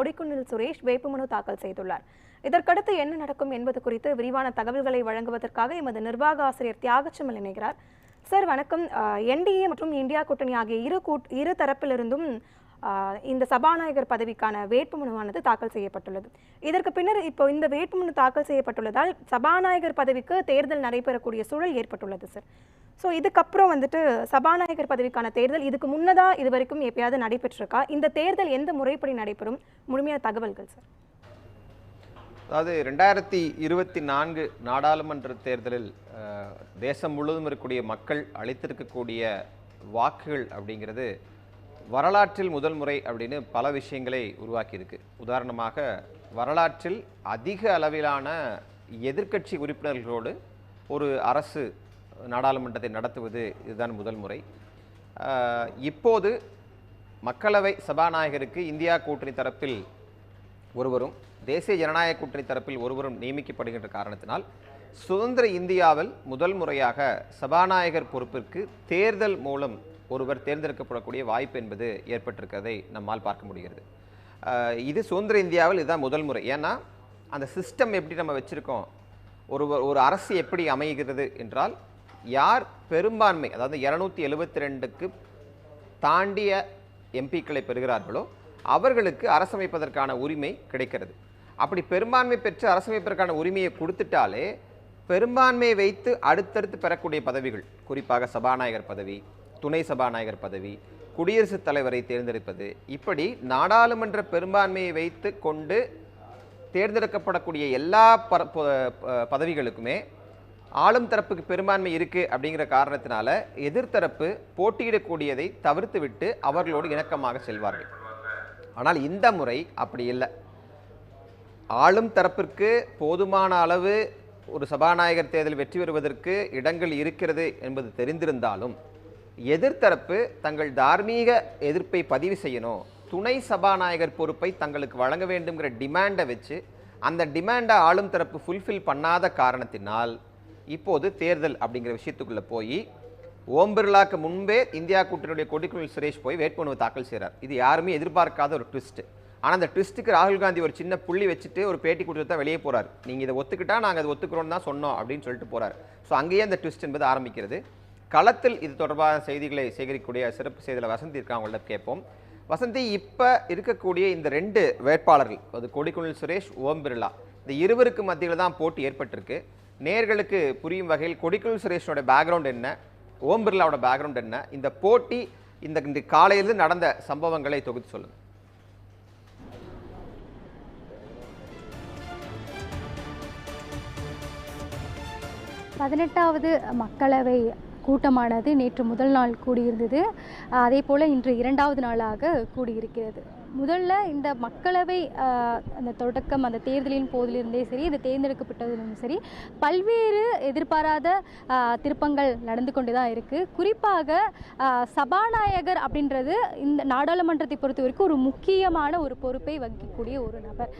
கொடிக்குன்னில் சுரேஷ் வேட்புமனு தாக்கல் செய்துள்ளார். இதற்கடுத்து என்ன நடக்கும் என்பது குறித்து விரிவான தகவல்களை வழங்குவதற்காக எமது நிர்வாக ஆசிரியர் தியாகச்சமல் இணைகிறார். சார் வணக்கம். என்டிஏ மற்றும் இந்தியா கூட்டணி ஆகிய இரு கூட் இரு தரப்பிலிருந்தும் இந்த சபாநாயகர் பதவிக்கான வேட்புமனுவானது தாக்கல் செய்யப்பட்டுள்ளது. இதற்கு பின்னர் இப்போ இந்த வேட்புமனு தாக்கல் செய்யப்பட்டுள்ளதால் சபாநாயகர் பதவிக்கு தேர்தல் நடைபெறக்கூடிய சூழல் ஏற்பட்டுள்ளது சார் ஸோ இதுக்கப்புறம் வந்துட்டு சபாநாயகர் பதவிக்கான தேர்தல் இதுக்கு முன்னதாக இது வரைக்கும் எப்பயாவது நடைபெற்றிருக்கா? இந்த தேர்தல் எந்த முறைப்படி நடைபெறும்? முழுமையான தகவல்கள் சார் அதாவது ரெண்டாயிரத்தி இருபத்தி நான்கு நாடாளுமன்ற தேர்தலில் தேசம் முழுவதும் இருக்கக்கூடிய மக்கள் அளித்திருக்கக்கூடிய வாக்குகள் அப்படிங்கிறது வரலாற்றில் முதல் முறை அப்படின்னு பல விஷயங்களை உருவாக்கியிருக்கு. உதாரணமாக வரலாற்றில் அதிக அளவிலான எதிர்க்கட்சி உறுப்பினர்களோடு ஒரு அரசு நாடாளுமன்றத்தை நடத்துவது இதுதான் முதல் முறை. இப்போது மக்களவை சபாநாயகருக்கு இந்தியா கூட்டணி தரப்பில் ஒருவரும் தேசிய ஜனநாயக கூட்டணி தரப்பில் ஒருவரும் நியமிக்கப்படுகின்ற காரணத்தினால் சுதந்திர இந்தியாவில் முதல் முறையாக சபாநாயகர் பொறுப்பிற்கு தேர்தல் மூலம் ஒருவர் தேர்ந்தெடுக்கப்படக்கூடிய வாய்ப்பு என்பது ஏற்பட்டிருக்கிறதை நம்மால் பார்க்க முடிகிறது. இது சுதந்திர இந்தியாவில் இதுதான் முதல் முறை. ஏன்னா அந்த சிஸ்டம் எப்படி நம்ம வச்சுருக்கோம்? ஒரு ஒரு அரசு எப்படி அமைகிறது என்றால் யார் பெரும்பான்மை அதாவது இரநூத்தி எழுபத்தி ரெண்டுக்கு தாண்டிய எம்பிக்களை பெறுகிறார்களோ அவர்களுக்கு அரசமைப்பதற்கான உரிமை கிடைக்கிறது. அப்படி பெரும்பான்மை பெற்று அரசமைப்பதற்கான உரிமையை கொடுத்துட்டாலே பெரும்பான்மையை வைத்து அடுத்தடுத்து பெறக்கூடிய பதவிகள் குறிப்பாக சபாநாயகர் பதவி துணை சபாநாயகர் பதவி குடியரசுத் தலைவரை தேர்ந்தெடுப்பது இப்படி நாடாளுமன்ற பெரும்பான்மையை வைத்து கொண்டு தேர்ந்தெடுக்கப்படக்கூடிய எல்லா பர ப- பதவிகளுக்குமே ஆளும் தரப்புக்கு பெரும்பான்மை இருக்கு அப்படிங்கிற காரணத்தினால எதிர்த்தரப்பு போட்டியிடக்கூடியதை தவிர்த்து விட்டு அவர்களோடு இணக்கமாக செல்வார்கள். ஆனால் இந்த முறை அப்படி இல்லை. ஆளும் தரப்பிற்கு போதுமான அளவு ஒரு சபாநாயகர் தேர்தல் வெற்றி பெறுவதற்கு இடங்கள் இருக்கிறது என்பது தெரிந்திருந்தாலும் எதிர்த்தரப்பு தங்கள் தார்மீக எதிர்ப்பை பதிவு செய்யணும். துணை சபாநாயகர் பொறுப்பை தங்களுக்கு வழங்க வேண்டுங்கிற டிமாண்டை வச்சு அந்த டிமாண்டை ஆளும் தரப்பு ஃபுல்ஃபில் பண்ணாத காரணத்தினால் இப்போது தேர்தல் அப்படிங்கிற விஷயத்துக்குள்ளே போய் ஓம் பிர்லாக்கு முன்பே இந்தியா கூட்டணியுடைய கொடிக்குள் சுரேஷ் போய் வேட்புமனு தாக்கல் செய்கிறார் இது யாருமே எதிர்பார்க்காத ஒரு ட்விஸ்ட்டு ஆனால் அந்த ட்விஸ்ட்டுக்கு ராகுல் காந்தி ஒரு சின்ன புள்ளி வச்சுட்டு ஒரு பேட்டி கொடுத்து தான் வெளியே போகிறார் நீங்கள் இதை ஒத்துக்கிட்டா நாங்கள் அதை ஒத்துக்கிறோன்னு தான் சொன்னோம் அப்படின்னு சொல்லிட்டு போகிறார் ஸோ அங்கேயே அந்த ட்விஸ்ட் என்பது ஆரம்பிக்கிறது. களத்தில் இது தொடர்பான செய்திகளை சேகரிக்கக்கூடிய சிறப்பு செய்தியில் வசந்தி இருக்கா அவங்கள்ட்ட கேட்போம். வசந்தி இப்போ இருக்கக்கூடிய இந்த ரெண்டு வேட்பாளர்கள் அது கொடிக்குணில் சுரேஷ் ஓம் பிர்லா இந்த இருவருக்கு மத்தியில் தான் போட்டி ஏற்பட்டிருக்கு. நேர்களுக்கு புரியும் வகையில் கொடிக்குள் சுரேஷோட பேக்ரவுண்ட் என்ன ஓம் பிர்லாவோட பேக்ரவுண்ட் என்ன இந்த போட்டி இந்த இந்த காலையிலிருந்து நடந்த சம்பவங்களை தொகுத்து சொல்லுங்கள் பதினெட்டாவது மக்களவை கூட்டமானது நேற்று முதல் நாள் கூடியிருந்தது. அதே போல் இன்று இரண்டாவது நாளாக கூடியிருக்கிறது. முதல்ல இந்த மக்களவை அந்த தொடக்கம் அந்த தேர்தலின் போதிலிருந்தே சரி இது தேர்ந்தெடுக்கப்பட்டதிலும் சரி பல்வேறு எதிர்பாராத திருப்பங்கள் நடந்து கொண்டு தான் இருக்குது குறிப்பாக சபாநாயகர் அப்படின்றது இந்த நாடாளுமன்றத்தை பொறுத்த வரைக்கும் ஒரு முக்கியமான ஒரு பொறுப்பை வகிக்கக்கூடிய ஒரு நபர்.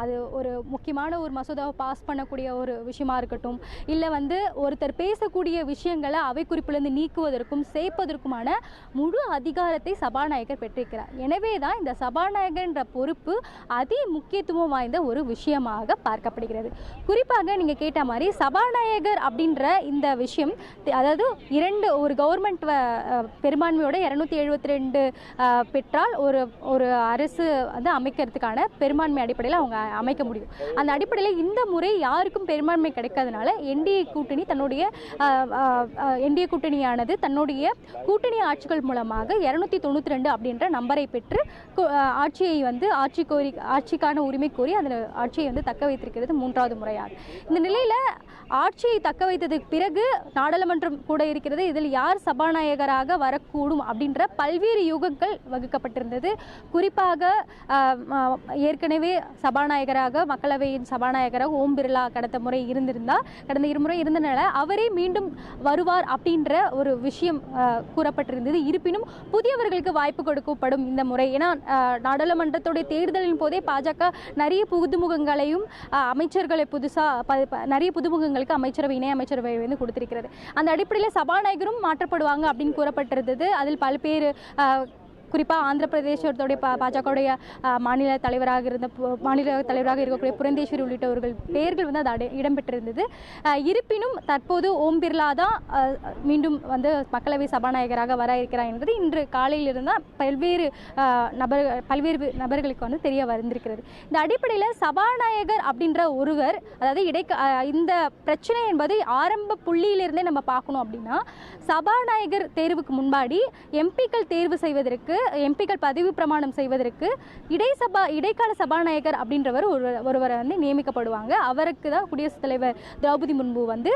அது ஒரு முக்கியமான ஒரு மசோதாவை பாஸ் பண்ணக்கூடிய ஒரு விஷயமா இருக்கட்டும் இல்லை வந்து ஒருத்தர் பேசக்கூடிய விஷயங்களை அவை குறிப்பிலிருந்து நீக்குவதற்கும் சேர்ப்பதற்குமான முழு அதிகாரத்தை சபாநாயகர் பெற்றிருக்கிறார். எனவே தான் இந்த சபா என்ற பொறுப்பு அதி முக்கியத்துவம் வாய்ந்த ஒரு விஷயமாக பார்க்கப்படுகிறது. குறிப்பாக நீங்கள் கேட்ட மாதிரி சபாநாயகர் அப்படின்ற இந்த விஷயம் அதாவது இரண்டு ஒரு கவர்மெண்ட் பெரும்பான்மையோட இரநூத்தி எழுபத்தி ரெண்டு பெற்றால் ஒரு ஒரு அரசு வந்து அமைக்கிறதுக்கான பெரும்பான்மை அடிப்படையில் அவங்க அமைக்க முடியும். அந்த அடிப்படையில் இந்த முறை யாருக்கும் பெரும்பான்மை கிடைக்காதனால என்டிஏ கூட்டணி தன்னுடைய என்டிஏ கூட்டணியானது தன்னுடைய கூட்டணி ஆட்சிகள் மூலமாக இரநூத்தி தொண்ணூற்றி ரெண்டு அப்படின்ற நம்பரை பெற்று ஆட்சியை வந்து ஆட்சி கோரி ஆட்சிக்கான உரிமை கோரி அதில் ஆட்சியை வந்து தக்க வைத்திருக்கிறது மூன்றாவது முறையாக இந்த நிலையில் ஆட்சியை தக்க வைத்ததுக்கு பிறகு நாடாளுமன்றம் கூட இருக்கிறது இதில் யார் சபாநாயகராக வரக்கூடும் அப்படின்ற பல்வேறு யூகங்கள் வகுக்கப்பட்டிருந்தது. குறிப்பாக ஏற்கனவே சபாநாயகராக மக்களவையின் சபாநாயகராக ஓம் பிர்லா கடந்த முறை இருந்திருந்தால் கடந்த இருமுறை இருந்தனால அவரே மீண்டும் வருவார் அப்படின்ற ஒரு விஷயம் கூறப்பட்டிருந்தது. இருப்பினும் புதியவர்களுக்கு வாய்ப்பு கொடுக்கப்படும் இந்த முறை. ஏன்னா நாடாளுமன்றத்துடைய தேர்தலின் போதே பாஜக நிறைய புதுமுகங்களையும் அமைச்சர்களை புதுசாக நிறைய புதுமுகங்களுக்கு அமைச்சரவை இணை அமைச்சரவை வந்து கொடுத்திருக்கிறது. அந்த அடிப்படையில் சபாநாயகரும் மாற்றப்படுவாங்க அப்படின்னு கூறப்பட்டிருந்தது. அதில் பல்வேறு குறிப்பாக ஆந்திர பிரதேசத்துடைய பா பாஜகவுடைய மாநில தலைவராக இருந்த மாநில தலைவராக இருக்கக்கூடிய புரந்தேஸ்வரி உள்ளிட்டவர்கள் பெயர்கள் வந்து அது அடை- இடம்பெற்றிருந்தது. இருப்பினும் தற்போது ஓம் பிர்லா தான் மீண்டும் வந்து மக்களவை சபாநாயகராக வர இருக்கிறார் என்பது இன்று காலையிலிருந்து தான் பல்வேறு நபர் பல்வேறு நபர்களுக்கு வந்து தெரிய வந்திருக்கிறது. இந்த அடிப்படையில் சபாநாயகர் அப்படின்ற ஒருவர் அதாவது இடைக்க இந்த பிரச்சனை என்பது ஆரம்ப புள்ளியிலிருந்தே நம்ம பார்க்கணும் அப்படின்னா சபாநாயகர் தேர்வுக்கு முன்பாடி எம்பிக்கள் தேர்வு செய்வதற்கு எம்பிக்கள் பதவி பிரமாணம் செய்வதற்கு இடைசபா இடைக்கால சபாநாயகர் அப்படின்றவர் ஒரு ஒருவரை வந்து நியமிக்கப்படுவாங்க. அவருக்கு தான் குடியரசுத் தலைவர் திரௌபதி முன்பு வந்து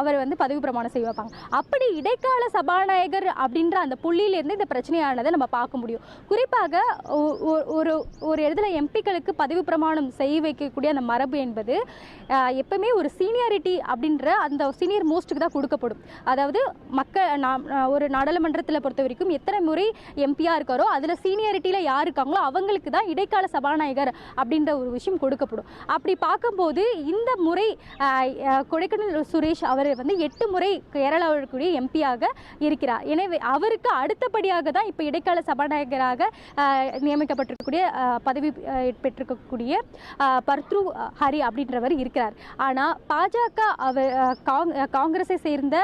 அவர் வந்து பதவி பிரமாணம் செய்ய வைப்பாங்க. அப்படி இடைக்கால சபாநாயகர் அப்படின்ற அந்த புள்ளியிலேருந்து இந்த பிரச்சனையானதை நம்ம பார்க்க முடியும். குறிப்பாக ஒரு ஒரு இடத்துல எம்பிக்களுக்கு பதவி பிரமாணம் செய்ய வைக்கக்கூடிய அந்த மரபு என்பது எப்பவுமே ஒரு சீனியாரிட்டி அப்படின்ற அந்த சீனியர் மோஸ்ட்டுக்கு தான் கொடுக்கப்படும். அதாவது மக்கள் ஒரு நாடாளுமன்றத்தில் பொறுத்த வரைக்கும் எத்தனை முறை எம்பியாக இருக்காரோ அதில் சீனியாரிட்டியில் யார் இருக்காங்களோ அவங்களுக்கு தான் இடைக்கால சபாநாயகர் அப்படின்ற ஒரு விஷயம் கொடுக்கப்படும். அப்படி பார்க்கும்போது இந்த முறை கொடைக்கானல் சுரேஷ் அவர் வந்து எட்டு முறை கேரளாவிற்குரிய எம்பியாக இருக்கிறார். எனவே அவருக்கு அடுத்தபடியாக தான் இப்போ இடைக்கால சபாநாயகராக நியமிக்கப்பட்டிருக்கக்கூடிய பதவி பெற்றிருக்கக்கூடிய ஆஹ், பர்த்ரு ஹரி அப்படின்றவர் இருக்கிறார். ஆனால் பாஜக அவர் காங்கிரஸை சேர்ந்த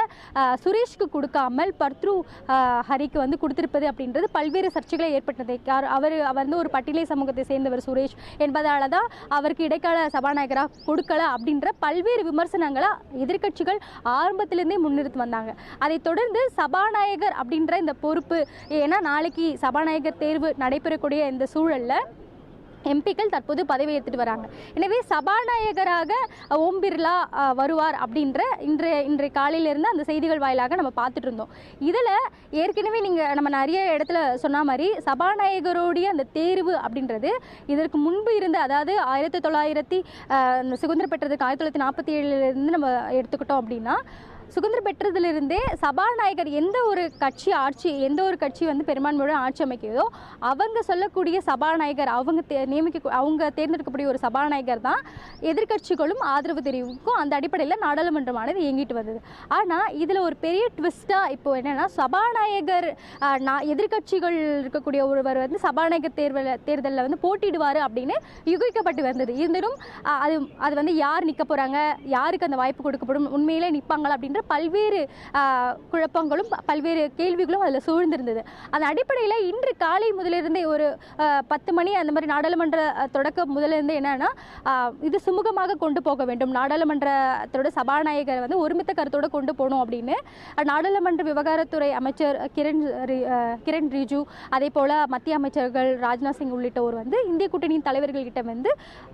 சுரேஷ்க்கு கொடுக்காமல் பர்த்ரு ஹரிக்கு வந்து கொடுத்திருப்பது அப்படின்றது பல்வேறு சர்ச்சைகளை ஏற்பட்டது அவர் அவர் வந்து ஒரு பட்டியலை சமூகத்தை சேர்ந்தவர் சுரேஷ் என்பதால் தான் அவருக்கு இடைக்கால சபாநாயகராக கொடுக்கல அப்படின்ற பல்வேறு விமர்சனங்களை எதிர்க்கட்சிகள் ஆரம்பத்திலிருந்தே முன்னிறுத்தி வந்தாங்க. அதைத் தொடர்ந்து சபாநாயகர் அப்படின்ற இந்த பொறுப்பு ஏன்னா நாளைக்கு சபாநாயகர் தேர்வு நடைபெறக்கூடிய இந்த சூழலில் எம்பிக்கள் தற்போது பதவி ஏற்றுட்டு வராங்க. எனவே சபாநாயகராக ஓம் பிர்லா வருவார் அப்படின்ற இன்றைய இன்றைய காலையிலிருந்து அந்த செய்திகள் வாயிலாக நம்ம பார்த்துட்டு இருந்தோம். இதில் ஏற்கனவே நீங்கள் நம்ம நிறைய இடத்துல சொன்ன மாதிரி சபாநாயகருடைய அந்த தேர்வு அப்படின்றது இதற்கு முன்பு இருந்த அதாவது ஆயிரத்தி தொள்ளாயிரத்தி சுதந்திரம் பெற்றதுக்கு ஆயிரத்தி தொள்ளாயிரத்தி நாற்பத்தி ஏழுலேருந்து நம்ம எடுத்துக்கிட்டோம் அப்படின்னா சுதந்திரம் பெற்றதிலிருந்தே சபாநாயகர் எந்த ஒரு கட்சி ஆட்சி எந்த ஒரு கட்சி வந்து பெரும்பான்மையுடன் ஆட்சி அமைக்கிறதோ அவங்க சொல்லக்கூடிய சபாநாயகர் அவங்க தே நியமிக்க அவங்க தேர்ந்தெடுக்கக்கூடிய ஒரு சபாநாயகர் தான் எதிர்க்கட்சிகளும் ஆதரவு தெரிவிக்கும். அந்த அடிப்படையில் நாடாளுமன்றமானது இயங்கிட்டு வந்தது. ஆனால் இதில் ஒரு பெரிய ட்விஸ்ட்டாக இப்போ என்னென்னா சபாநாயகர் நான் எதிர்க்கட்சிகள் இருக்கக்கூடிய ஒருவர் வந்து சபாநாயகர் தேர்வில் தேர்தலில் வந்து போட்டிடுவார் அப்படின்னு யுகிக்கப்பட்டு வந்தது. இருந்திலும் அது அது வந்து யார் நிற்க போகிறாங்க யாருக்கு அந்த வாய்ப்பு கொடுக்கப்படும் உண்மையிலே நிற்பாங்களா அப்படின்ற பல்வேறு குழப்பங்களும் பல்வேறு கேள்விகளும் அதில் சூழ்ந்திருந்தது. அந்த அடிப்படையில் இன்று காலை முதலிருந்தே ஒரு பத்து மணி அந்த மாதிரி நாடாளுமன்ற தொடக்க தொடக்கம் முதலிருந்தே என்னன்னா இது சுமூகமாக கொண்டு போக வேண்டும். நாடாளுமன்றத்தோட சபாநாயகரை வந்து ஒருமித்த கருத்தோட கொண்டு போகணும் அப்படின்னு நாடாளுமன்ற விவகாரத்துறை அமைச்சர் கிரண் கிரண் ரிஜு அதே போல் மத்திய அமைச்சர்கள் ராஜ்நாத் சிங் உள்ளிட்டோர் வந்து இந்திய கூட்டணியின் தலைவர்கள்கிட்ட வந்து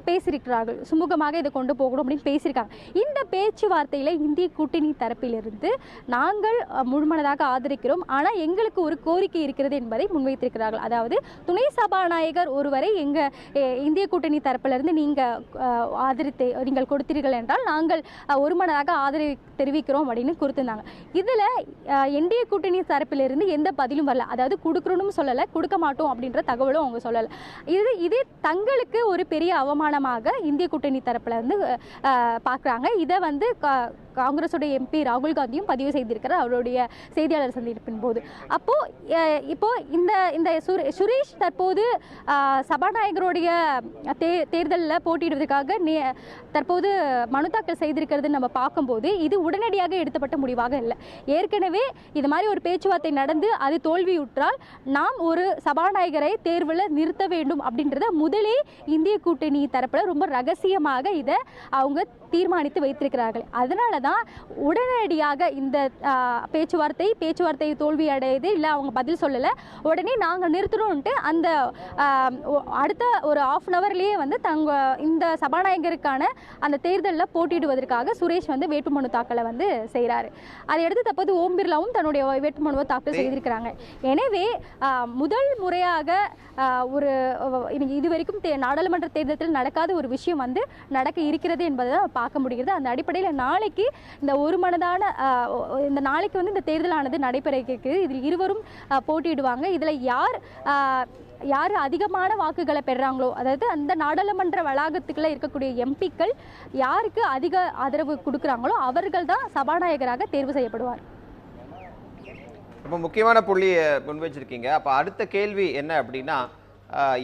பேசியிருக்கிறார்கள். சுமூகமாக இதை கொண்டு போகணும் அப்படின்னு பேசியிருக்காங்க. இந்த பேச்சுவார்த்தையில் இந்திய கூட்டணி தரப்பிலிருந்து நாங்கள் முழுமனதாக ஆதரிக்கிறோம். ஆனால் எங்களுக்கு ஒரு கோரிக்கை இருக்கிறது என்பதை முன்வைத்திருக்கிறார்கள். அதாவது துணை சபாநாயகர் ஒருவரை எங்கள் இந்திய கூட்டணி தரப்பிலிருந்து நீங்கள் ஆதரித்து நீங்கள் கொடுத்தீர்கள் என்றால் நாங்கள் ஒருமனதாக ஆதரவு தெரிவிக்கிறோம் அப்படின்னு கொடுத்திருந்தாங்க இதில் என்டிஏ கூட்டணி தரப்பிலிருந்து எந்த பதிலும் வரல. அதாவது கொடுக்கணும்னு சொல்லலை கொடுக்க மாட்டோம் அப்படின்ற தகவலும் அவங்க சொல்லலை. இது இது தங்களுக்கு ஒரு பெரிய அவமானமாக இந்திய கூட்டணி தரப்பில் வந்து பார்க்குறாங்க. இதை வந்து காங்கிரஸுடைய காங்கிரஸோட எம்பி ராகுல் காந்தியும் பதிவு செய்திருக்கிறார் அவருடைய செய்தியாளர் சந்திப்பின் போது. அப்போது இப்போ இந்த இந்த சுரே- சுரேஷ் தற்போது சபாநாயகருடைய தே தேர்தலில் போட்டியிடுவதற்காக நே தற்போது மனு தாக்கல் செய்திருக்கிறது நம்ம பார்க்கும்போது இது உடனடியாக எடுத்தப்பட்ட முடிவாக இல்லை. ஏற்கனவே இது மாதிரி ஒரு பேச்சுவார்த்தை நடந்து அது தோல்வியுற்றால் நாம் ஒரு சபாநாயகரை தேர்வில் நிறுத்த வேண்டும் அப்படின்றத முதலே இந்திய கூட்டணி தரப்பில் ரொம்ப ரகசியமாக இதை அவங்க தீர்மானித்து வைத்திருக்கிறார்கள். அதனால தான் உடனடியாக இந்த பேச்சுவார்த்தை பேச்சுவார்த்தை தோல்வி அடையுது. இல்லை அவங்க பதில் சொல்லலை. உடனே நாங்கள் நிறுத்தணும்ன்ட்டு அந்த அடுத்த ஒரு ஆஃப் அன் ஹவர்லேயே வந்து தங்க இந்த சபாநாயகருக்கான அந்த தேர்தலில் போட்டியிடுவதற்காக சுரேஷ் வந்து வேட்புமனு தாக்கலை வந்து செய்கிறாரு அதை அடுத்து தற்போது ஓம் பிர்லாவும் தன்னுடைய வேட்புமனுவை தாக்கல் செய்திருக்கிறாங்க. எனவே முதல் முறையாக ஒரு இது வரைக்கும் தே நாடாளுமன்ற தேர்தலில் நடக்காத ஒரு விஷயம் வந்து நடக்க இருக்கிறது என்பதை தான் பார்க்க முடிகிறது. அந்த அடிப்படையில் நாளைக்கு இந்த ஒரு மனதான இந்த நாளைக்கு வந்து இந்த தேர்தலானது நடைபெற இருக்குது இதில் இருவரும் போட்டியிடுவாங்க. இதில் யார் யார் அதிகமான வாக்குகளை பெறுறாங்களோ அதாவது அந்த நாடாளுமன்ற வளாகத்துக்குள்ளே இருக்கக்கூடிய எம்பிக்கள் யாருக்கு அதிக ஆதரவு கொடுக்குறாங்களோ அவர்கள் தான் சபாநாயகராக தேர்வு செய்யப்படுவார். ரொம்ப முக்கியமான புள்ளியை முன் வச்சிருக்கீங்க அப்போ அடுத்த கேள்வி என்ன அப்படின்னா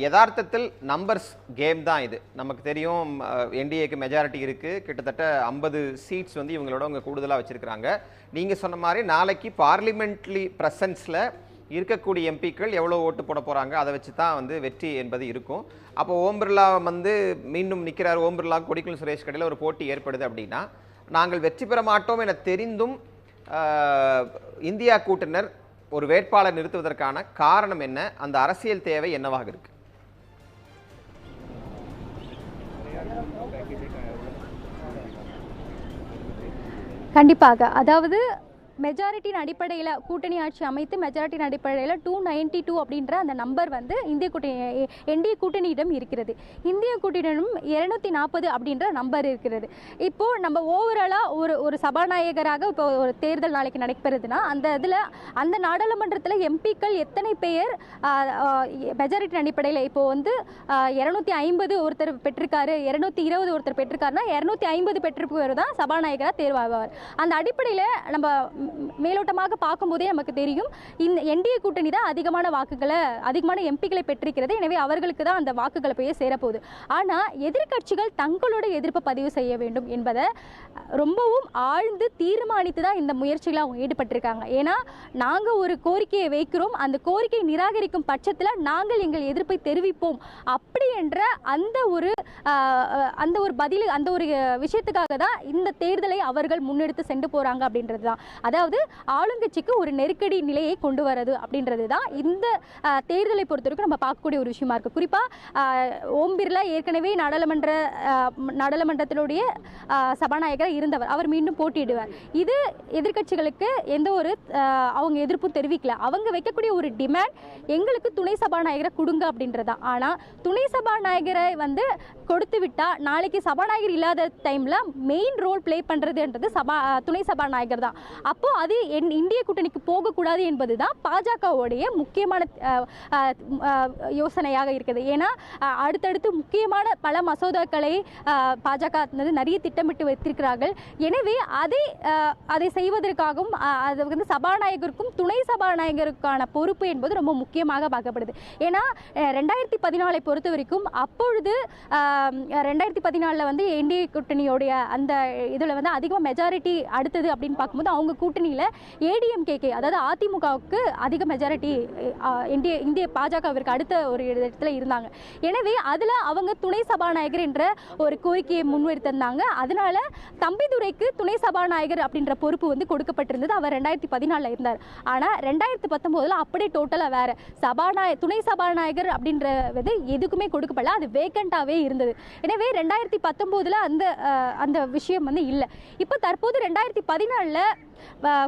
யதார்த்தத்தில் நம்பர்ஸ் கேம் தான் இது. நமக்கு தெரியும் என்டிஏக்கு மெஜாரிட்டி இருக்குது கிட்டத்தட்ட ஐம்பது சீட்ஸ் வந்து இவங்களோட அவங்க கூடுதலாக வச்சுருக்கிறாங்க. நீங்கள் சொன்ன மாதிரி நாளைக்கு பார்லிமெண்ட்லி ப்ரெசன்ஸில் இருக்கக்கூடிய எம்பிக்கள் எவ்வளோ ஓட்டு போட போகிறாங்க அதை வச்சு தான் வந்து வெற்றி என்பது இருக்கும். அப்போ ஓம் பிர்லா வந்து மீண்டும் நிற்கிறார் ஓம் பிர்லா கொடிக்குள் சுரேஷ் கடையில் ஒரு போட்டி ஏற்படுது அப்படின்னா நாங்கள் வெற்றி பெற மாட்டோம் என தெரிந்தும் இந்தியா கூட்டணினர் ஒரு வேட்பாளர் நிறுத்துவதற்கான காரணம் என்ன? அந்த அரசியல் தேவை என்னவாக இருக்கு? கண்டிப்பாக. அதாவது மெஜாரிட்டியின் அடிப்படையில் கூட்டணி ஆட்சி அமைத்து மெஜாரிட்டியின் அடிப்படையில் டூ நைன்டி டூ அப்படின்ற அந்த நம்பர் வந்து இந்திய கூட்டணி என்டிஏ கூட்டணியிடம் இருக்கிறது. இந்திய கூட்டணியிடம் இருநூத்தி நாற்பது அப்படின்ற நம்பர் இருக்கிறது. இப்போ நம்ம ஓவராலாக ஒரு ஒரு சபாநாயகராக இப்போ ஒரு தேர்தல் நாளைக்கு நடைபெறுதுன்னா அந்த இதில் அந்த நாடாளுமன்றத்தில் எம்பிக்கள் எத்தனை பேர் மெஜாரிட்டி அடிப்படையில் இப்போ வந்து இரநூத்தி ஐம்பது ஒருத்தர் பெற்றிருக்காரு இரநூத்தி இருபது ஒருத்தர் பெற்றிருக்காருன்னா இரநூத்தி ஐம்பது பெற்றிருப்பவர் தான் சபாநாயகராக தேர்வாகுவார் அந்த அடிப்படையில் நம்ம மேலோட்டமாக பார்க்கும்போதே நமக்கு தெரியும். இந்த என்டிஏ கூட்டணி தான் அதிகமான வாக்குகளை அதிகமான எம்பிக்களை பெற்றிருக்கிறது. எனவே அவர்களுக்கு தான் அந்த வாக்குகளை போய் சேரப்போகுது. ஆனால் எதிர்க்கட்சிகள் தங்களோட எதிர்ப்பை பதிவு செய்ய வேண்டும் என்பதை ரொம்பவும் ஆழ்ந்து தீர்மானித்து தான் இந்த முயற்சியில் அவங்க ஈடுபட்டிருக்காங்க. ஏன்னா நாங்கள் ஒரு கோரிக்கையை வைக்கிறோம். அந்த கோரிக்கையை நிராகரிக்கும் பட்சத்தில் நாங்கள் எங்கள் எதிர்ப்பை தெரிவிப்போம். அப்படி என்ற அந்த ஒரு அந்த ஒரு பதில் அந்த ஒரு விஷயத்துக்காக தான் இந்த தேர்தலை அவர்கள் முன்னெடுத்து சென்று போகிறாங்க அப்படின்றது தான். அதாவது ஆளுங்கட்சிக்கு ஒரு நெருக்கடி நிலையை கொண்டு வரது அப்படின்றது தான் இந்த தேர்தலை பொறுத்தவரைக்கும் நம்ம பார்க்கக்கூடிய ஒரு விஷயமா இருக்குது குறிப்பாக ஓம் பிர்லா ஏற்கனவே நாடாளுமன்ற நாடாளுமன்றத்தினுடைய சபாநாயகர் சபாநாயகராக இருந்தவர். அவர் மீண்டும் போட்டியிடுவார். இது எதிர்க்கட்சிகளுக்கு எந்த ஒரு அவங்க எதிர்ப்பும் தெரிவிக்கல. அவங்க வைக்கக்கூடிய ஒரு டிமாண்ட் எங்களுக்கு துணை சபாநாயகரை கொடுங்க அப்படின்றதான். ஆனால் துணை சபாநாயகரை வந்து கொடுத்து விட்டால் நாளைக்கு சபாநாயகர் இல்லாத டைமில் மெயின் ரோல் ப்ளே பண்ணுறதுன்றது சபா துணை சபாநாயகர் தான் அப்போ அது என் இந்திய கூட்டணிக்கு போகக்கூடாது என்பது தான் பாஜகவுடைய முக்கியமான யோசனையாக இருக்குது ஏன்னா அடுத்தடுத்து முக்கியமான பல மசோதாக்களை பாஜக வந்து நிறைய திட்டமிட்டு வைத்திருக்கிறார்கள். எனவே அதை அதை செய்வதற்காகவும் அது வந்து சபாநாயகருக்கும் துணை சபாநாயகருக்கான பொறுப்பு என்பது ரொம்ப முக்கியமாக பார்க்கப்படுது. ஏன்னா ரெண்டாயிரத்தி பதினாலை பொறுத்த வரைக்கும் அப்பொழுது ரெண்டாயிரத்தி பதினாலில் வந்து என்டிஏ கூட்டணியோடைய அந்த இதில் வந்து அதிகமாக மெஜாரிட்டி அடுத்தது அப்படின்னு பார்க்கும்போது அவங்க கூட்டணியில் ஏடிஎம்கேகே அதாவது அதிமுகவுக்கு அதிக மெஜாரிட்டி இந்திய இந்திய பாஜகவிற்கு அடுத்த ஒரு இடத்துல இருந்தாங்க. எனவே அதில் அவங்க துணை சபாநாயகர் என்ற ஒரு கோரிக்கையை முன்வைத்திருந்தாங்க. அதனால தம்பிதுரைக்கு துணை சபாநாயகர் அப்படின்ற பொறுப்பு வந்து கொடுக்கப்பட்டிருந்தது. அவர் ரெண்டாயிரத்தி பதினாலில் இருந்தார். ஆனால் ரெண்டாயிரத்தி பத்தொம்போதில் அப்படியே டோட்டலாக வேறு. சபாநாய துணை சபாநாயகர் அப்படின்றது எதுக்குமே கொடுக்கப்படல. அது வேக்கண்ட்டாகவே இருந்தது. எனவே ரெண்டாயிரத்தி பத்தொம்போதில் அந்த அந்த விஷயம் வந்து இல்லை. இப்போ தற்போது ரெண்டாயிரத்தி பதினாலில்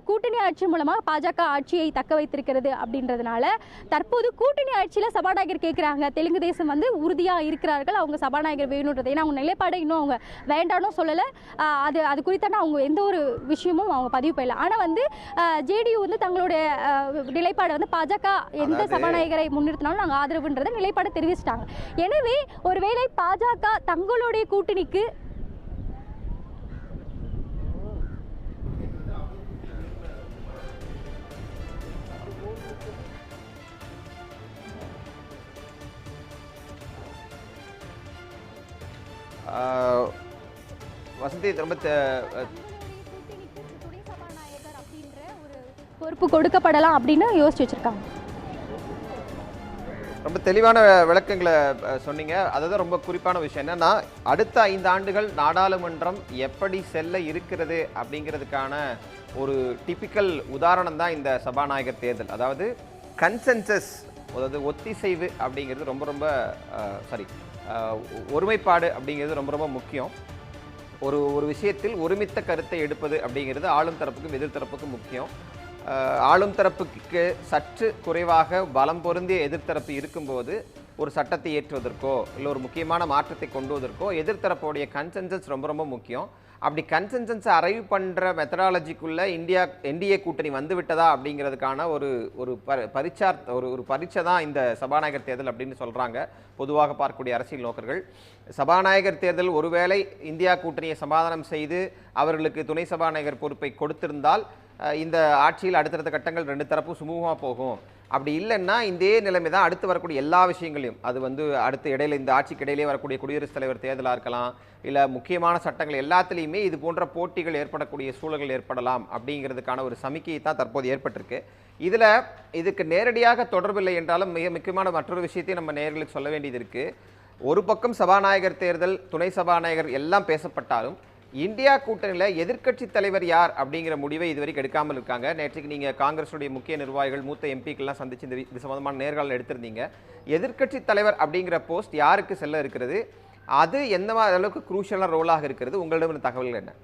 கூட்டணி ஆட்சி மூலமாக பாஜக ஆட்சியை தக்க வைத்திருக்கிறது அப்படின்றதுனால தற்போது கூட்டணி ஆட்சியில் சபாநாயகர் கேட்குறாங்க தெலுங்கு தேசம் வந்து உறுதியாக இருக்கிறார்கள். அவங்க சபாநாயகர் வேணுன்றது. ஏன்னா அவங்க நிலைப்பாடை இன்னும் அவங்க வேண்டானும் சொல்லலை. அது அது குறித்தான அவங்க எந்த ஒரு விஷயமும் அவங்க பதிவு பண்ணல. ஆனால் வந்து ஜேடியு வந்து தங்களுடைய நிலைப்பாடை வந்து பாஜக எந்த சபாநாயகரை முன்னிறுத்தினாலும் நாங்கள் ஆதரவுன்றதை நிலைப்பாடை தெரிவிச்சிட்டாங்க. எனவே ஒருவேளை பாஜக தங்களுடைய கூட்டணிக்கு வசந்தி ரொம்ப தெ- துணை சபாநாயகர் அப்படின்ற ஒரு பொறுப்பு கொடுக்கப்படலாம் அப்படின்னு யோசிச்சு வச்சிருக்காங்க. ரொம்ப தெளிவான விளக்கங்களை சொன்னீங்க. அதுதான் ரொம்ப குறிப்பான விஷயம். என்னன்னா அடுத்த ஐந்து ஆண்டுகள் நாடாளுமன்றம் எப்படி செல்ல இருக்கிறது அப்படிங்கிறதுக்கான ஒரு டிபிக்கல் உதாரணம் தான் இந்த சபாநாயகர் தேர்தல். அதாவது கன்சென்சஸ் அதாவது ஒத்திசைவு அப்படிங்கிறது ரொம்ப ரொம்ப சாரி ஒருமைப்பாடு அப்படிங்கிறது ரொம்ப ரொம்ப முக்கியம். ஒரு ஒரு விஷயத்தில் ஒருமித்த கருத்தை எடுப்பது அப்படிங்கிறது ஆளும் தரப்புக்கும் எதிர்த்தரப்புக்கும் முக்கியம். ஆளும் தரப்புக்கு சற்று குறைவாக பலம் பொருந்திய எதிர்த்தரப்பு இருக்கும்போது ஒரு சட்டத்தை ஏற்றுவதற்கோ இல்லை ஒரு முக்கியமான மாற்றத்தை கொண்டுவதற்கோ எதிர்த்தரப்புடைய கன்சென்சஸ் ரொம்ப ரொம்ப முக்கியம். அப்படி கன்சென்சன்ஸை அரைவ் பண்ணுற மெத்தடாலஜிக்குள்ளே இந்தியா என்டிஏ கூட்டணி வந்து விட்டதா அப்படிங்கிறதுக்கான ஒரு ஒரு ப பரிச்சார் ஒரு ஒரு பரீட்சை தான் இந்த சபாநாயகர் தேர்தல் அப்படின்னு சொல்கிறாங்க பொதுவாக பார்க்கக்கூடிய அரசியல் நோக்கர்கள். சபாநாயகர் தேர்தல் ஒருவேளை இந்தியா கூட்டணியை சமாதானம் செய்து அவர்களுக்கு துணை சபாநாயகர் பொறுப்பை கொடுத்திருந்தால் இந்த ஆட்சியில் அடுத்தடுத்த கட்டங்கள் ரெண்டு தரப்பும் சுமூகமாக போகும். அப்படி இல்லைன்னா இதே நிலைமை தான் அடுத்து வரக்கூடிய எல்லா விஷயங்களையும். அது வந்து அடுத்த இடையில இந்த ஆட்சிக்கு இடையிலே வரக்கூடிய குடியரசுத் தலைவர் தேர்தலாக இருக்கலாம் இல்லை முக்கியமான சட்டங்கள் எல்லாத்துலேயுமே இது போன்ற போட்டிகள் ஏற்படக்கூடிய சூழல்கள் ஏற்படலாம் அப்படிங்கிறதுக்கான ஒரு சமிக்கையை தான் தற்போது ஏற்பட்டிருக்கு. இதில் இதுக்கு நேரடியாக தொடர்பில்லை என்றாலும் மிக முக்கியமான மற்றொரு விஷயத்தையும் நம்ம நேர்களுக்கு சொல்ல வேண்டியது இருக்குது ஒரு பக்கம் சபாநாயகர் தேர்தல் துணை சபாநாயகர் எல்லாம் பேசப்பட்டாலும் இந்தியா கூட்டணியில் எதிர்க்கட்சி தலைவர் யார் அப்படிங்கிற முடிவை இதுவரைக்கும் எடுக்காமல் இருக்காங்க. நேற்றுக்கு நீங்கள் காங்கிரஸுடைய முக்கிய நிர்வாகிகள் மூத்த எம்பிக்கள்லாம் சந்திச்சு இந்த இது சம்பந்தமான நேர்காணல் எடுத்திருந்தீங்க. எதிர்க்கட்சி தலைவர் அப்படிங்கிற போஸ்ட் யாருக்கு செல்ல இருக்கிறது? அது எந்த மாதிரி அளவுக்கு குரூஷியலான ரோலாக இருக்கிறது? உங்களிடம் தகவல்கள் என்ன?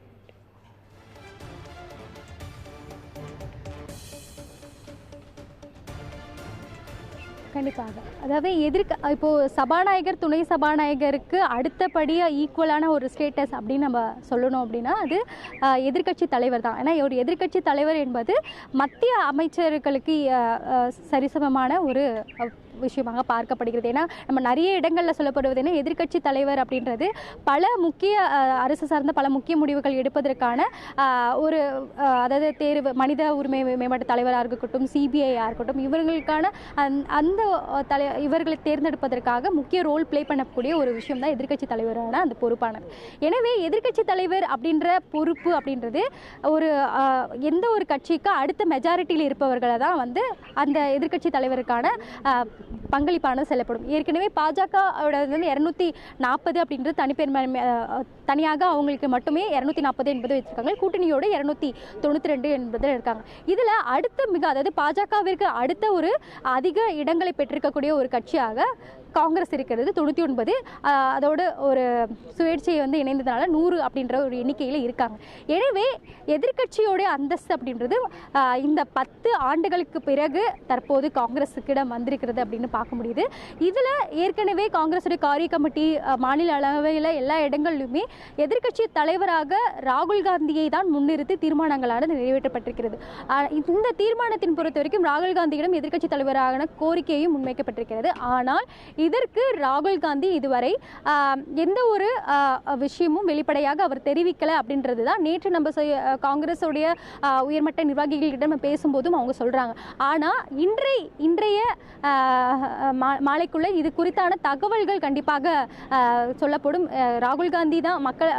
கண்டிப்பாக. அதாவது எதிர்க்க இப்போ சபாநாயகர் துணை சபாநாயகருக்கு அடுத்தபடியாக ஈக்குவலான ஒரு ஸ்டேட்டஸ் அப்படின்னு நம்ம சொல்லணும் அப்படின்னா அது எதிர்கட்சி எதிர்க்கட்சி தலைவர் தான். ஏன்னா ஒரு எதிர்க்கட்சி தலைவர் என்பது மத்திய அமைச்சர்களுக்கு சரிசமமான ஒரு விஷயமாக பார்க்கப்படுகிறது. ஏன்னா நம்ம நிறைய இடங்களில் சொல்லப்படுவது என்ன? எதிர்க்கட்சி தலைவர் அப்படின்றது பல முக்கிய அரசு சார்ந்த பல முக்கிய முடிவுகள் எடுப்பதற்கான ஒரு அதாவது தேர்வு மனித உரிமை மேம்பாட்டு தலைவராக இருக்கட்டும் சிபிஐயாக இருக்கட்டும் இவர்களுக்கான அந்த- அந்த தலை இவர்களை தேர்ந்தெடுப்பதற்காக முக்கிய ரோல் ப்ளே பண்ணக்கூடிய ஒரு விஷயம் தான் எதிர்க்கட்சி தலைவரான அந்த பொறுப்பானது. எனவே எதிர்கட்சி தலைவர் அப்படின்ற பொறுப்பு அப்படின்றது ஒரு எந்த ஒரு கட்சிக்கு அடுத்த மெஜாரிட்டியில் இருப்பவர்களை தான் வந்து அந்த எதிர்க்கட்சி தலைவருக்கான பங்களிப்பானது செல்லப்படும். ஏற்கனவே பாஜக வந்து இரநூத்தி நாற்பது அப்படின்றது தனிப்பெருமை தனியாக அவங்களுக்கு மட்டுமே இரநூத்தி நாற்பது என்பது வச்சுருக்காங்க. கூட்டணியோட இரநூத்தி தொண்ணூற்றி ரெண்டு என்பதில் இருக்காங்க. இதில் அடுத்த மிக அதாவது பாஜகவிற்கு அடுத்த ஒரு அதிக இடங்களை பெற்றிருக்கக்கூடிய ஒரு கட்சியாக காங்கிரஸ் இருக்கிறது தொண்ணூற்றி ஒன்பது அதோட ஒரு சுயேட்சையை வந்து இணைந்ததுனால நூறு அப்படின்ற ஒரு எண்ணிக்கையில் இருக்காங்க. எனவே எதிர்க்கட்சியோடைய அந்தஸ்து அப்படின்றது இந்த பத்து ஆண்டுகளுக்கு பிறகு தற்போது காங்கிரஸுக்கிடம் வந்திருக்கிறது அப்படின்னு பார்க்க முடியுது. இதில் ஏற்கனவே காங்கிரஸுடைய காரிய கமிட்டி மாநில அளவில் எல்லா இடங்களிலுமே எதிர்க்கட்சி தலைவராக ராகுல் காந்தியை தான் முன்னிறுத்தி தீர்மானங்களானது நிறைவேற்றப்பட்டிருக்கிறது. இந்த தீர்மானத்தின் பொறுத்த வரைக்கும் ராகுல் காந்தியிடம் எதிர்கட்சி தலைவரான கோரிக்கையும் முன்வைக்கப்பட்டிருக்கிறது. ஆனால் இதற்கு ராகுல் காந்தி இதுவரை எந்த ஒரு விஷயமும் வெளிப்படையாக அவர் தெரிவிக்கலை அப்படின்றது தான் நேற்று நம்ம செய்ய- காங்கிரஸுடைய உயர்மட்ட நிர்வாகிகளிடம் நம்ம பேசும்போதும் அவங்க சொல்கிறாங்க ஆனால் இன்றை இன்றைய மாலைக்குள்ளே மா- இது குறித்தான தகவல்கள் கண்டிப்பாக சொல்லப்படும். ராகுல் காந்தி தான் மக்கள்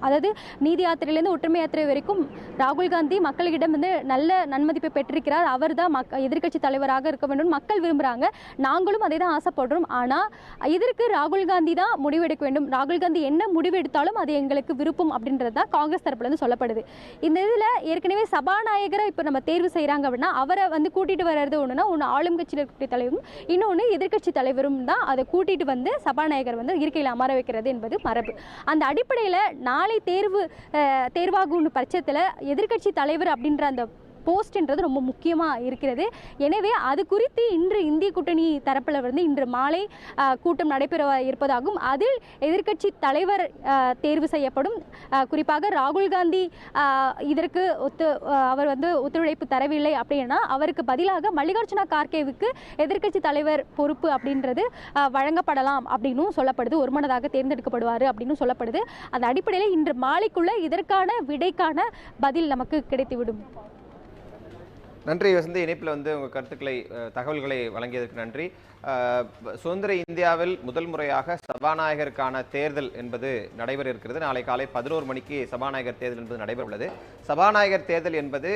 அதாவது நீதி யாத்திரையிலேருந்து ஒற்றுமை யாத்திரை வரைக்கும் ராகுல் காந்தி மக்களிடம் வந்து நல்ல நன்மதிப்பை பெற்றிருக்கிறார். அவர் தான் மக் எதிர்க்கட்சி தலைவராக இருக்க வேண்டும். மக்கள் விரும்புகிறாங்க நாங்களும் அதை தான் ஆசைப்படுறோம். ஆனால் இதற்கு ராகுல் காந்தி தான் முடிவெடுக்க வேண்டும்? ராகுல் காந்தி என்ன முடிவெடுத்தாலும் அது எங்களுக்கு விருப்பம் அப்படின்றது தான் காங்கிரஸ் தரப்புலேருந்து சொல்லப்படுது. இந்த இதில் ஏற்கனவே சபாநாயகரை இப்போ நம்ம தேர்வு செய்கிறாங்க அப்படின்னா அவரை வந்து கூட்டிகிட்டு வர்றது ஒன்றுனா ஒன்று ஆளும் கட்சியில் இருக்கக்கூடிய தலைவரும் இன்னொன்று எதிர்க்கட்சி தலைவரும் தான் அதை கூட்டிகிட்டு வந்து சபாநாயகர் வந்து இருக்கையில் அமர வைக்கிறது என்பது மரபு. அந்த அடிப்படையில் நாளை தேர்வு தேர்வாகும் பட்சத்தில் எதிர்க்கட்சி தலைவர் அப்படின்ற அந்த போஸ்ட்ன்றது ரொம்ப முக்கியமாக இருக்கிறது. எனவே அது குறித்து இன்று இந்திய கூட்டணி தரப்பில் வந்து இன்று மாலை கூட்டம் நடைபெற இருப்பதாகவும் அதில் எதிர்க்கட்சி தலைவர் தேர்வு செய்யப்படும். குறிப்பாக ராகுல் காந்தி இதற்கு ஒத்து அவர் வந்து ஒத்துழைப்பு தரவில்லை அப்படின்னா அவருக்கு பதிலாக மல்லிகார்ஜுனா கார்கேவுக்கு எதிர்க்கட்சி தலைவர் பொறுப்பு அப்படின்றது வழங்கப்படலாம் அப்படின்னும் சொல்லப்படுது. ஒருமனதாக தேர்ந்தெடுக்கப்படுவார் அப்படின்னு சொல்லப்படுது. அந்த அடிப்படையில் இன்று மாலைக்குள்ள இதற்கான விடைக்கான பதில் நமக்கு கிடைத்துவிடும். நன்றி வசந்த. இணைப்பில் வந்து உங்கள் கருத்துக்களை தகவல்களை வழங்கியதற்கு நன்றி. சுதந்திர இந்தியாவில் முதல் முறையாக சபாநாயகருக்கான தேர்தல் என்பது நடைபெற இருக்கிறது. நாளை காலை பதினோரு மணிக்கு சபாநாயகர் தேர்தல் என்பது நடைபெற உள்ளது சபாநாயகர் தேர்தல் என்பது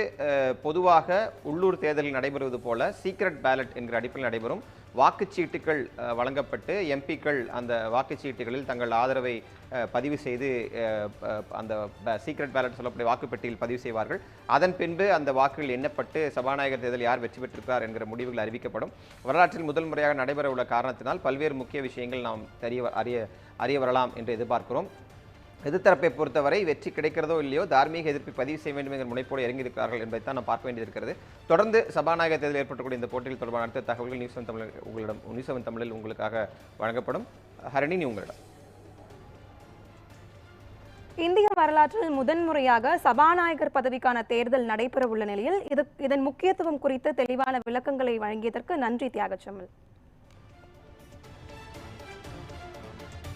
பொதுவாக உள்ளூர் தேர்தலில் நடைபெறுவது போல சீக்ரெட் பேலட் என்கிற அடிப்பில் நடைபெறும். வாக்குச்சீட்டுகள் வழங்கப்பட்டு எம்பிக்கள் அந்த வாக்குச்சீட்டுகளில் தங்கள் ஆதரவை பதிவு செய்து அந்த சீக்ரெட் பேலட் சொல்லக்கூடிய வாக்குப்பெட்டியில் பதிவு செய்வார்கள். அதன் பின்பு அந்த வாக்குகள் எண்ணப்பட்டு சபாநாயகர் தேர்தல் யார் வெற்றி பெற்றிருக்கிறார் என்கிற முடிவுகள் அறிவிக்கப்படும். வரலாற்றில் முதல் முறையாக நடைபெற உள்ள காரணத்தினால் பல்வேறு முக்கிய விஷயங்கள் நாம் தெரிய அறிய அறிய வரலாம் என்று எதிர்பார்க்கிறோம். எதிர்த்தரப்பை பொறுத்தவரை வெற்றி கிடைக்கிறதோ இல்லையோ தார்மீக எதிர்ப்பை பதிவு செய்ய வேண்டும் என்கிற முனைப்போடு இறங்கியிருக்கிறார்கள் என்பதை தான் நாம் பார்க்க வேண்டியிருக்கிறது. தொடர்ந்து சபாநாயகர் தேர்தல் ஏற்பட்டக்கூடிய இந்த போட்டியில் தொடர்பான அடுத்த தகவல்கள் நியூஸ் செவன் தமிழ் உங்களிடம் நியூஸ் செவன் தமிழில் உங்களுக்காக வழங்கப்படும். ஹரணி நீ உங்களிடம். இந்திய வரலாற்றில் முதன்முறையாக சபாநாயகர் பதவிக்கான தேர்தல் நடைபெற உள்ள நிலையில் இது இதன் முக்கியத்துவம் குறித்து தெளிவான விளக்கங்களை வழங்கியதற்கு நன்றி தியாகச்சம்மல்.